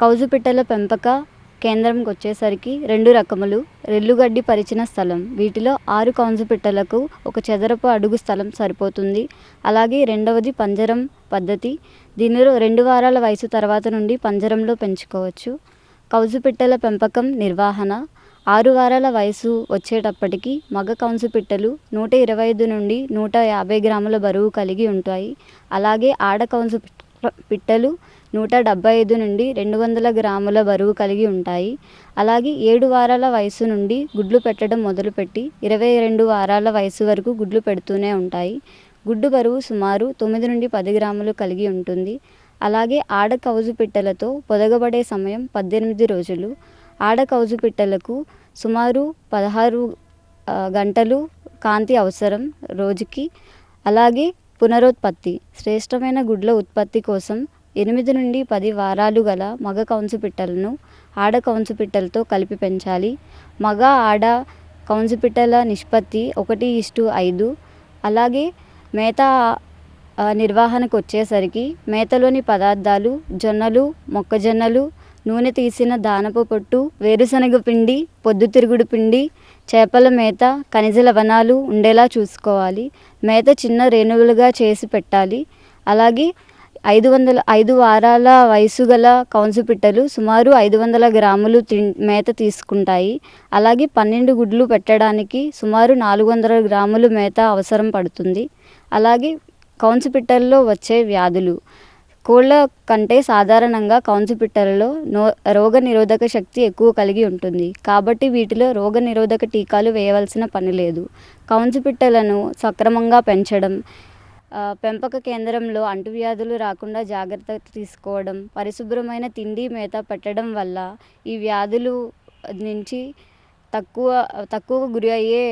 కౌజు పిట్టల పెంపక కేంద్రంకి వచ్చేసరికి రెండు రకములు. రెల్లుగడ్డి పరిచిన స్థలం. వీటిలో ఆరు కౌజు పిట్టలకు ఒక చదరపు అడుగు స్థలం సరిపోతుంది. అలాగే రెండవది పంజరం పద్ధతి. దీనిలో రెండు వారాల వయసు తర్వాత నుండి పంజరంలో పెంచుకోవచ్చు. కౌజు పిట్టల పెంపకం నిర్వహణ. ఆరు వారాల వయసు వచ్చేటప్పటికి మగ కౌజు పిట్టలు నూట ఇరవై ఐదు నుండి నూట యాభై గ్రాముల బరువు కలిగి ఉంటాయి. అలాగే ఆడ కౌజు పిట్టలు నూట డెబ్బై ఐదు నుండి రెండు వందల గ్రాముల బరువు కలిగి ఉంటాయి. అలాగే ఏడు వారాల వయసు నుండి గుడ్లు పెట్టడం మొదలుపెట్టి ఇరవై రెండు వారాల వయసు వరకు గుడ్లు పెడుతూనే ఉంటాయి. గుడ్డు బరువు సుమారు తొమ్మిది నుండి పది గ్రాములు కలిగి ఉంటుంది. అలాగే ఆడ కౌజు పిట్టలతో పొదగబడే సమయం పద్దెనిమిది రోజులు. ఆడ కౌజు పిట్టలకు సుమారు పదహారు గంటలు కాంతి అవసరం రోజుకి. అలాగే పునరుత్పత్తి. శ్రేష్టమైన గుడ్ల ఉత్పత్తి కోసం ఎనిమిది నుండి పది వారాలు గల మగ కౌన్సు పిట్టలను ఆడ కౌన్సు పిట్టలతో కలిపి పెంచాలి. మగ ఆడ కౌన్సు పిట్టల నిష్పత్తి ఒకటి ఇష్టు ఐదు. అలాగే మేత నిర్వహణకు వచ్చేసరికి మేతలోని పదార్థాలు జొన్నలు మొక్కజొన్నలు నూనె తీసిన దానపు పొట్టు వేరుశనగ పిండి పొద్దుతిరుగుడు పిండి చేపల మేత ఖనిజ లవణాలు ఉండేలా చూసుకోవాలి. మేత చిన్న రేణువులుగా చేసి పెట్టాలి. అలాగే ఐదు వందల ఐదు వారాల వయసు గల కౌన్సు పిట్టలు సుమారు ఐదు వందల గ్రాములు తి మేత తీసుకుంటాయి. అలాగే పన్నెండు గుడ్లు పెట్టడానికి సుమారు నాలుగు వందల గ్రాములు మేత అవసరం పడుతుంది. అలాగే కౌన్సు పిట్టల్లో వచ్చే వ్యాధులు. కోళ్ళ కంటే సాధారణంగా కౌన్సు పిట్టలలో నో రోగ నిరోధక శక్తి ఎక్కువ కలిగి ఉంటుంది. కాబట్టి వీటిలో రోగ నిరోధక టీకాలు వేయవలసిన పని లేదు. కౌన్సు పిట్టలను సక్రమంగా పెంచడం పెంపక కేంద్రంలో అంటువ్యాధులు రాకుండా జాగ్రత్త తీసుకోవడం పరిశుభ్రమైన తిండి మేత పెట్టడం వల్ల ఈ వ్యాధులు నుంచి తక్కువ తక్కువ గురి అయ్యే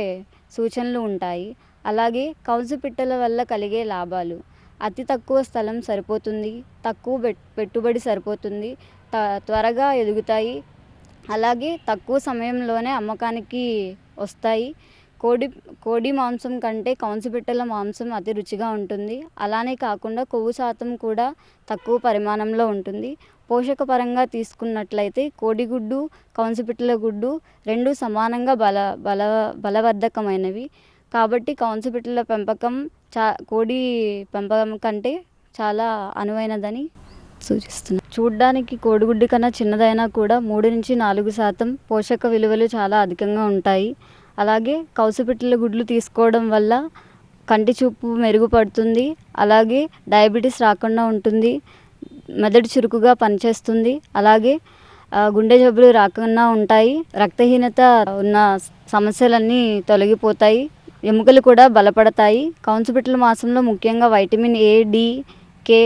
సూచనలు ఉంటాయి. అలాగే కౌన్సు పిట్టల వల్ల కలిగే లాభాలు. అతి తక్కువ స్థలం సరిపోతుంది తక్కువ పెట్టుబడి సరిపోతుంది త త్వరగా ఎదుగుతాయి. అలాగే తక్కువ సమయంలోనే అమ్మకానికి వస్తాయి. కోడి కోడి మాంసం కంటే కౌన్సిపిట్టల మాంసం అతి రుచిగా ఉంటుంది. అలానే కాకుండా కొవ్వు శాతం కూడా తక్కువ పరిమాణంలో ఉంటుంది. పోషక పరంగా తీసుకున్నట్లయితే కోడిగుడ్డు కౌన్సిపిట్టల గుడ్డు రెండు సమానంగా బల బల బలవర్ధకమైనవి. కాబట్టి కౌన్సిపిట్టల పెంపకం చా కోడి పెంపకం కంటే చాలా అనువైనదని సూచిస్తున్నాను చూడ్డానికి కోడిగుడ్డు కన్నా చిన్నదైనా కూడా మూడు నుంచి నాలుగు శాతం పోషక విలువలు చాలా అధికంగా ఉంటాయి. అలాగే కౌసుపిట్టల గుడ్లు తీసుకోవడం వల్ల కంటి చూపు మెరుగుపడుతుంది. అలాగే డయాబెటీస్ రాకుండా ఉంటుంది. మెదడు చురుకుగా పనిచేస్తుంది. అలాగే గుండె జబ్బులు రాకుండా ఉంటాయి. రక్తహీనత ఉన్న సమస్యలన్నీ తొలగిపోతాయి. ఎముకలు కూడా బలపడతాయి. కౌన్సుపిట్టల మాంసంలో ముఖ్యంగా వైటమిన్ ఏ డి కే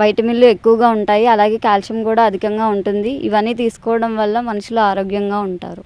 వైటమిన్లు ఎక్కువగా ఉంటాయి. అలాగే కాల్షియం కూడా అధికంగా ఉంటుంది. ఇవన్నీ తీసుకోవడం వల్ల మనుషులు ఆరోగ్యంగా ఉంటారు.